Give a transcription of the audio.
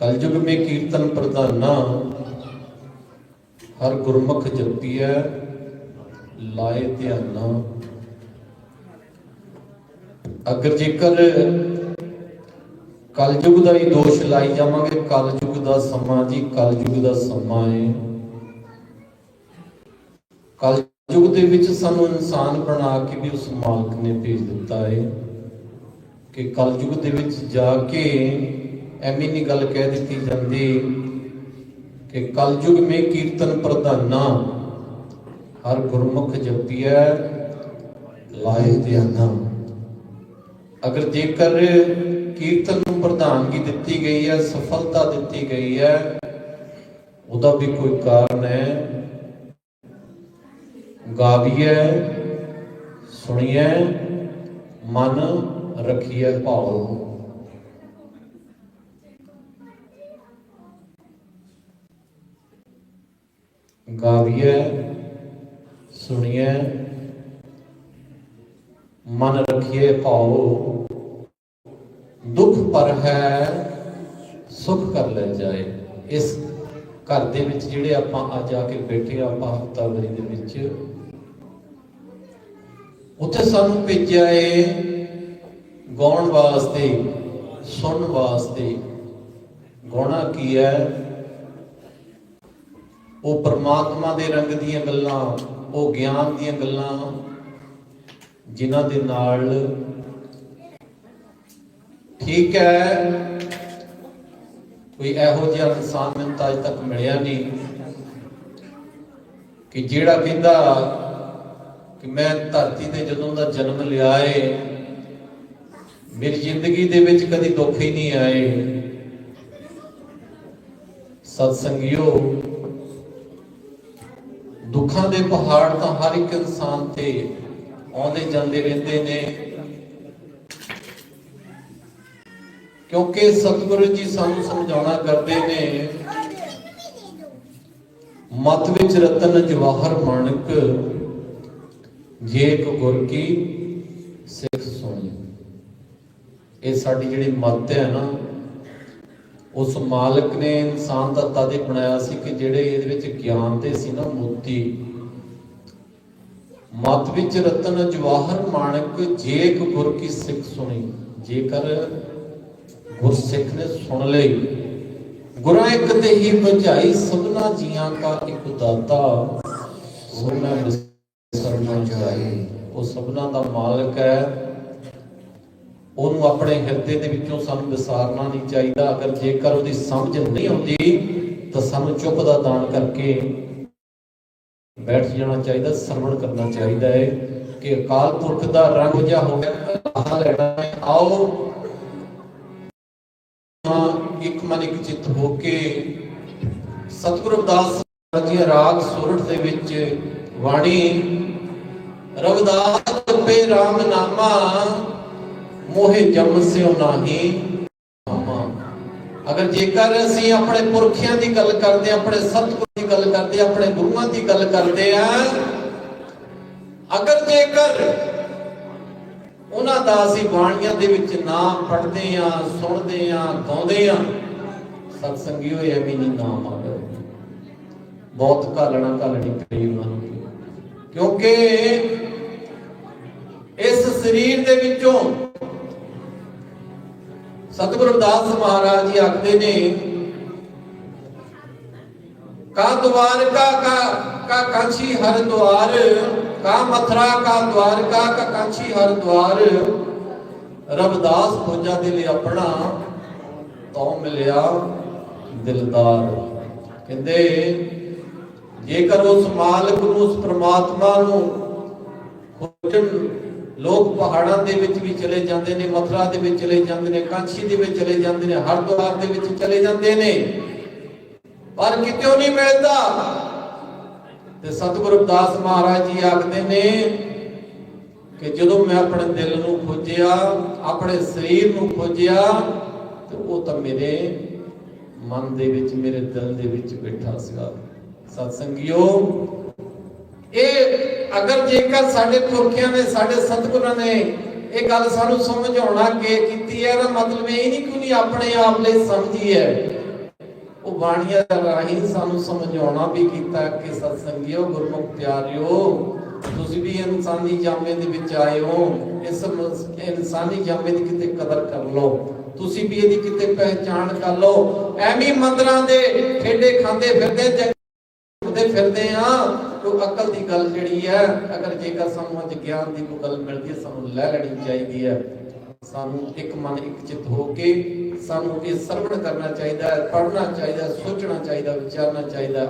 ਕਲਯੁਗ ਮੇ ਕੀਰਤਨ ਪ੍ਰਧਾਨਾ, ਹਰ ਗੁਰਮੁਖ ਜਪੀਐ, ਲਾਏ ਧਿਆਨਾ। ਅਗਰ ਜੇਕਰ ਕਲਯੁਗ ਦਾ ਹੀ ਦੋਸ਼ ਲਾਈ ਜਾਵਾਂਗੇ, ਕਲਯੁਗ ਦਾ ਸਮਾਂ ਜੀ, ਕਲਯੁਗ ਦਾ ਸਮਾਂ ਹੈ ਕਲਯੁਗ ਦੇ ਵਿੱਚ ਸਾਨੂੰ ਇਨਸਾਨ ਬਣਾ ਕੇ ਵੀ ਉਸ ਮਾਲਕ ਨੇ ਭੇਜ ਦਿੱਤਾ ਹੈ ਕਿ ਕਲਯੁਗ ਦੇ ਵਿੱਚ ਜਾ ਕੇ ਐਵੇਂ ਨਹੀਂ ਗੱਲ ਕਹਿ ਦਿੱਤੀ ਜਾਂਦੀ ਕਿ ਕਲਯੁਗ ਮੇ ਕੀਰਤਨ ਪ੍ਰਧਾਨਾ। ਹਰ ਗੁਰਮੁਖ ਜਪੀਐ ਲਾਏ ਧਿਆਨਾ। ਅਗਰ ਜੇਕਰ ਕੀਰਤਨ ਨੂੰ ਪ੍ਰਧਾਨਗੀ ਦਿੱਤੀ ਗਈ ਹੈ ਸਫਲਤਾ ਦਿੱਤੀ ਗਈ ਹੈ ਉਹਦਾ ਵੀ ਕੋਈ ਕਾਰਨ ਹੈ ਗਾਵੀਏ ਸੁਣੀਐ, ਮਨ ਰਖੀਐ ਭਾਉ। ਗਾਵੀਐ, ਸੁਣੀਐ, ਮਨ ਰੱਖੀਏ ਭਾਉ। ਦੁੱਖ ਪਰ ਹੈ, ਸੁਖ ਕਰ ਲੈ ਜਾਏ। ਇਸ ਘਰ ਦੇ ਵਿੱਚ ਜਿਹੜੇ ਆਪਾਂ ਅੱਜ ਆ ਕੇ ਬੈਠੇ ਆ, ਆਪਾਂ ਹਫ਼ਤਾਵਾਰੀ ਦੇ ਵਿੱਚ, ਉੱਥੇ ਸਾਨੂੰ ਭੇਜਿਆ ਏ ਗਾਉਣ ਵਾਸਤੇ, ਸੁਣਨ ਵਾਸਤੇ। ਗਾਉਣਾ ਕੀ ਹੈ? ਉਹ ਪਰਮਾਤਮਾ ਦੇ ਰੰਗ ਦੀਆਂ ਗੱਲਾਂ, ਉਹ ਗਿਆਨ ਦੀਆਂ ਗੱਲਾਂ, ਜਿਨ੍ਹਾਂ ਦੇ ਨਾਲ ਠੀਕ ਹੈ, ਕੋਈ ਇਹੋ ਜਿਹਾ ਇਨਸਾਨ ਮੈਨੂੰ ਤਾਂ ਅੱਜ ਤੱਕ ਮਿਲਿਆ ਨਹੀਂ ਕਿ ਜਿਹੜਾ ਕਹਿੰਦਾ ਕਿ ਮੈਂ ਧਰਤੀ ਤੇ ਜਦੋਂ ਦਾ ਜਨਮ ਲਿਆ ਏ, ਮੇਰੀ ਜ਼ਿੰਦਗੀ ਦੇ ਵਿੱਚ ਕਦੀ ਦੁੱਖ ਹੀ ਨਹੀਂ ਆਏ। ਸਤਸੰਗਿਓ ਦੁੱਖਾਂ ਦੇ ਪਹਾੜ ਤਾਂ ਹਰ ਇੱਕ ਇਨਸਾਨ ਤੇ ਆਉਂਦੇ ਜਾਂਦੇ ਰਹਿੰਦੇ ਨੇ। ਕਿਉਂਕਿ ਸਤਿਗੁਰੂ ਜੀ ਸਾਨੂੰ ਸਮਝਾਉਣਾ ਕਰਦੇ ਨੇ, ਮਤ ਵਿੱਚ ਰਤਨ ਜਵਾਹਰ ਮਾਨਕ ਜੇ ਕੋ ਗੁਰ ਕੀ ਸਿੱਖ ਸੁਣੀ। ਇਹ ਸਾਡੀ ਜਿਹੜੀ ਮਤ ਹੈ ਨਾ ਉਸ ਮਾਲਕ ਨੇ ਇਨਸਾਨ ਦਾ ਤਦੇ ਬਣਾਇਆ ਸੀ ਕਿ ਜਿਹੜੇ ਇਹਦੇ ਵਿੱਚ ਗਿਆਨ ਦੇ ਸੀ ਨਾ ਮੋਤੀ ਮਤ ਵਿੱਚ ਰਤਨ ਜਵਾਹਰ ਮਾਣਕ, ਜੇ ਗੁਰ ਕੀ ਸਿੱਖ ਸੁਣੀ, ਜੇਕਰ ਗੁਰਸਿੱਖ ਨੇ ਸੁਣ ਲਈ, ਗੁਰਾਂ ਇੱਕ ਤੇ ਹੀ ਬੁਝਾਈ ਸਭਨਾ ਜੀਆਂ ਕਾ ਇੱਕ ਦਾਤਾ। ਸੋ ਮੈਂ ਜਾਈ ਉਹ ਸਭਨਾ ਦਾ ਮਾਲਕ ਹੈ। ਉਹਨੂੰ ਆਪਣੇ ਹਿਰਦੇ ਦੇ ਵਿੱਚੋਂ ਸਾਨੂੰ ਵਿਸਾਰਨਾ ਨਹੀਂ ਚਾਹੀਦਾ। ਅਗਰ ਜੇਕਰ ਉਹਦੀ ਸਮਝ ਨਹੀਂ ਆਉਂਦੀ, ਤਾਂ ਸਾਨੂੰ ਚੁੱਪ ਦਾ ਦਾਨ ਕਰਕੇ ਬੈਠ ਜਾਣਾ ਚਾਹੀਦਾ, ਸਰਵਣ ਕਰਨਾ ਚਾਹੀਦਾ ਹੈ ਕਿ ਅਕਾਲ ਪੁਰਖ ਦਾ ਰੰਗ ਜਿਹਾ ਹੋ ਗਿਆ ਆਹ ਲੈਣਾ ਆਓ। ਇੱਕ ਮਨ ਇੱਕ ਚਿੱਤ ਹੋ ਕੇ ਸਤਿਗੁਰੂ ਰਵਿਦਾਸ ਜੀ ਰਾਗ ਸੁਰਠ ਦੇ ਵਿੱਚ ਵਾਣੀ, ਰਵਿਦਾਸ ਜਪੇ RAM ਨਾਮਾ। ਮੋਹਿ ਜਮ ਸਿਓ ਨਾਹੀ। ਅਗਰ ਜੇਕਰ ਅਸੀਂ ਆਪਣੇ ਪੁਰਖਿਆਂ ਦੀ ਗੱਲ ਕਰਦੇ ਹਾਂ, ਆਪਣੇ ਸਤਿਗੁਰ ਦੀ ਗੱਲ ਕਰਦੇ ਆਪਣੇ ਗੁਰੂਆਂ ਦੀ ਗੱਲ ਕਰਦੇ ਆ ਅਗਰ ਜੇਕਰ ਉਹਨਾਂ ਦਾ ਅਸੀਂ ਬਾਣੀਆਂ ਦੇ ਵਿੱਚ ਨਾਮ ਪੜ੍ਹਦੇ ਆ ਸੁਣਦੇ ਆ ਗਾਉਂਦੇ ਆ ਸਤਸੰਗੀਓ ਐਵੇਂ ਨਹੀਂ ਨਾਮ ਆਵੇ ਬਹੁਤ ਘਾਲਣਾ ਘਾਲਣੀ ਪਈ ਉਹਨਾਂ ਕਿਉਂਕਿ ਇਸ ਸਰੀਰ ਦੇ ਵਿੱਚੋਂ ਸਤਿਗੁਰੂ ਰਵਿਦਾਸ ਮਹਾਰਾਜ ਜੀ ਆਖਦੇ ਨੇ, ਕਾ ਦਵਾਰਕਾ ਕਾ ਕਾ ਕਾਂਛੀ ਹਰ ਦਵਾਰ ਕਾ ਮਥਰਾ ਕਾ ਦਵਾਰਕਾ ਕਾ ਕਾਂਛੀ ਹਰ ਦਵਾਰ ਰਵਿਦਾਸ ਖੋਜਾ ਦਿਲ ਆਪਣਾ ਤਉ ਮਿਲਿਆ ਦਿਲਦਾਰ। ਕਹਿੰਦੇ, ਜੇਕਰ ਉਸ ਮਾਲਕ ਨੂੰ, ਉਸ ਪ੍ਰਮਾਤਮਾ ਨੂੰ ਖੋਜਣ ਲੋਕ ਪਹਾੜਾਂ ਦੇ ਵਿੱਚ ਵੀ ਚਲੇ ਜਾਂਦੇ ਨੇ, ਮਥਰਾ ਦੇ ਵਿੱਚ ਚਲੇ ਜਾਂਦੇ ਨੇ, ਕਾਂਛੀ ਦੇ ਵਿੱਚ ਚਲੇ ਜਾਂਦੇ ਨੇ, ਹਰਿਦੁਆਰ ਦੇ ਵਿੱਚ ਚਲੇ ਜਾਂਦੇ ਨੇ। ਪਰ ਕਿਤੇੋਂ ਨਹੀਂ ਮਿਲਦਾ। ਤੇ ਸਤਿਗੁਰੂ ਰਵਿਦਾਸ ਮਹਾਰਾਜ ਜੀ ਆਖਦੇ ਨੇ ਕਿ ਜਦੋਂ ਮੈਂ ਆਪਣੇ ਦਿਲ ਨੂੰ ਖੋਜਿਆ, ਆਪਣੇ ਸਰੀਰ ਨੂੰ ਖੋਜਿਆ, ਤੇ ਉਹ ਤਾਂ ਮੇਰੇ ਮਨ ਦੇ ਵਿੱਚ, ਮੇਰੇ ਦਿਲ ਦੇ ਵਿੱਚ ਬੈਠਾ ਸੀਗਾ। ਸਤਸੰਗਿਓ, ਇਹ ਅਗਰ ਜੇਕਰ ਸਾਡੇ ਪੁਰਖਿਆਂ ਨੇ, ਸਾਡੇ ਸਤਿਗੁਰਾਂ ਨੇ ਇਹ ਗੱਲ ਸਾਨੂੰ ਸਮਝਾਉਣਾ ਕਿ ਕੀਤੀ ਹੈ, ਇਹਦਾ ਮਤਲਬ ਇਹ ਨਹੀਂ ਕਿ ਉਹਨੇ ਆਪਣੇ ਆਪ ਲਈ ਸਮਝੀ ਹੈ। ਉਹ ਬਾਣੀਆਂ ਰਾਹੀਂ ਸਾਨੂੰ ਸਮਝਾਉਣਾ ਵੀ ਕੀਤਾ ਕਿ ਸਤਸੰਗਿਓ, ਗੁਰਮੁਖ ਪਿਆਰਿਓ, ਤੁਸੀਂ ਵੀ ਇਨਸਾਨੀ ਜਾਮੇ ਦੇ ਵਿੱਚ ਆਏ ਹੋ। ਇਸ ਇਨਸਾਨੀ ਜਾਮੇ ਦੀ ਕਿਤੇ ਕਦਰ ਕਰ ਲਓ। ਤੁਸੀਂ ਵੀ ਇਹਦੀ ਕਿਤੇ ਪਹਿਚਾਣ ਕਰ ਲਓ। ਐਵੇਂ ਮੰਦਰਾਂ ਦੇ ਠੇਡੇ ਖਾਂਦੇ ਫਿਰਦੇ ਜੰਗ ਫਿਰਦੇ ਆ। ਉਹ ਅਕਲ ਦੀ ਗੱਲ ਜਿਹੜੀ ਹੈ, ਅਗਰ ਜੇਕਰ ਸਾਨੂੰ ਅੱਜ ਗਿਆਨ ਦੀ ਕੋਈ ਗੱਲ ਮਿਲਦੀ ਹੈ, ਸਾਨੂੰ ਲੈ ਲੈਣੀ ਚਾਹੀਦੀ ਹੈ। ਸਾਨੂੰ ਇੱਕ ਮਨ ਇੱਕ ਚਿੱਤ ਹੋ ਕੇ ਸਾਨੂੰ ਇਹ ਸਰਵਣ ਕਰਨਾ ਚਾਹੀਦਾ ਹੈ, ਪੜ੍ਹਨਾ ਚਾਹੀਦਾ ਸੋਚਣਾ ਚਾਹੀਦਾ ਵਿਚਾਰਨਾ ਚਾਹੀਦਾ